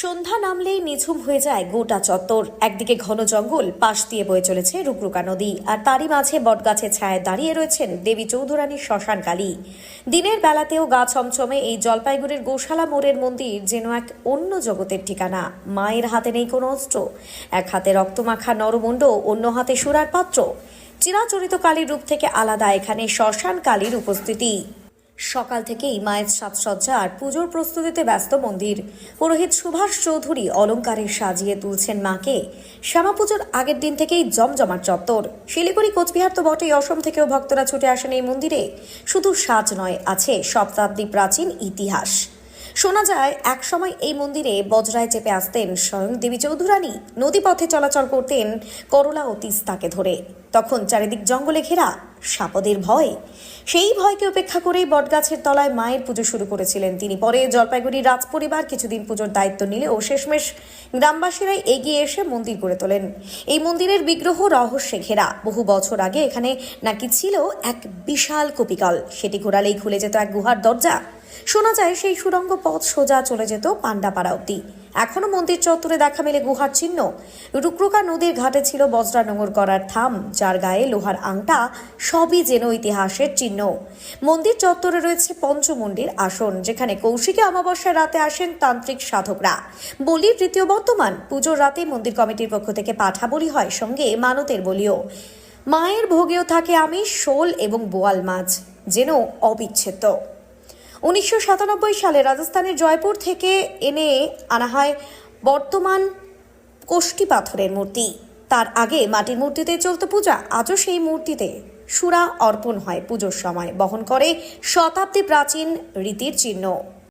সন্ধ্যা নামলেই নিঝুম হয়ে যায় গোটা চত্বর। একদিকে ঘন জঙ্গল, পাশ দিয়ে বয়ে চলেছে রুকরুকা নদী, আর তারই মাঝে বটগাছের ছায়ায় দাঁড়িয়ে রয়েছেন দেবী চৌধুরানীর শ্মশান কালী। দিনের বেলাতেও গা ছমছমে এই জলপাইগুড়ির গোশালা মোড়ের মন্দির যেন এক অন্য জগতের ঠিকানা। মায়ের হাতে নেই কোনো অস্ত্র, এক হাতে রক্তমাখা নরমুণ্ড, অন্য হাতে সুরার পাত্র। চিরাচরিত কালীর রূপ থেকে আলাদা এখানে শ্মশান কালীর উপস্থিতি। সকাল থেকেই মায়ের সাজসজ্জা আর পুজোর প্রস্তুতিতে ব্যস্ত মন্দির। পুরোহিত সুভাষ চৌধুরী অলঙ্কারে সাজিয়ে তুলছেন মাকে। শ্যামা পুজোর আগের দিন থেকেই জমজমাট চত্বর। শিলিগুড়ি, কোচবিহার তো বটেই, অসম থেকেও ভক্তরা ছুটে আসেন এই মন্দিরে। শুধু সাজ নয়, আছে শতাব্দী প্রাচীন ইতিহাস। শোনা যায়, একসময় এই মন্দিরে বজরায় চেপে আসতেন স্বয়ং দেবী চৌধুরানী। নদীপথে চলাচল করতেন করলা ও তিস্তাকে ধরে। তখন চারিদিক জঙ্গলে ঘেরা সাপদের ভয়। সেই ভয়কে উপেক্ষা করেই বটগাছের তলায় মায়ের পুজো শুরু করেছিলেন তিনি। পরে জলপাইগুড়ির রাজপরিবার কিছুদিন পুজোর দায়িত্ব নিলেও শেষমেশ গ্রামবাসীরাই এগিয়ে এসে মন্দির করে তোলেন। এই মন্দিরের বিগ্রহ রহস্যে ঘেরা। বহু বছর আগে এখানে নাকি ছিল এক বিশাল কপিকল। সেটি ঘোরালেই খুলে যেত এক গুহার দরজা। শোনা যায় সেই সুড়ঙ্গ পথ সোজা চলে যেত পাণ্ডাপাড়া অব্দি এখনও মন্দির চত্বরে দেখা মেলে গুহার চিহ্ন। রুকরুকা নদীর ঘাটে ছিল বজ্রা নোঙর করার থাম, যার গায়ে লোহার আংটা, সবই যেন ইতিহাসের চিহ্ন। মন্দির চত্বরে রয়েছে পঞ্চমন্ডির আসন, যেখানে কৌশিকী অমাবস্যার রাতে আসেন তান্ত্রিক সাধকরা। বলির তৃতীয় বর্তমান, পুজোর রাতে মন্দির কমিটির পক্ষ থেকে পাঠা বলি হয়, সঙ্গে মানতের বলিও। মায়ের ভোগেও থাকে আমি শোল এবং বোয়াল মাছ, যেন অবিচ্ছেদ্য। উনিশশো সাতানব্বই সালে রাজস্থানের জয়পুর থেকে এনে আনা হয় বর্তমান কোষ্টি পাথরের মূর্তি। তার আগে মাটির মূর্তিতে চলত পূজা, আজও সেই মূর্তিতে সুরা অর্পণ হয় পুজোর সময়। বহন করে শতাব্দী প্রাচীন রীতির চিহ্ন।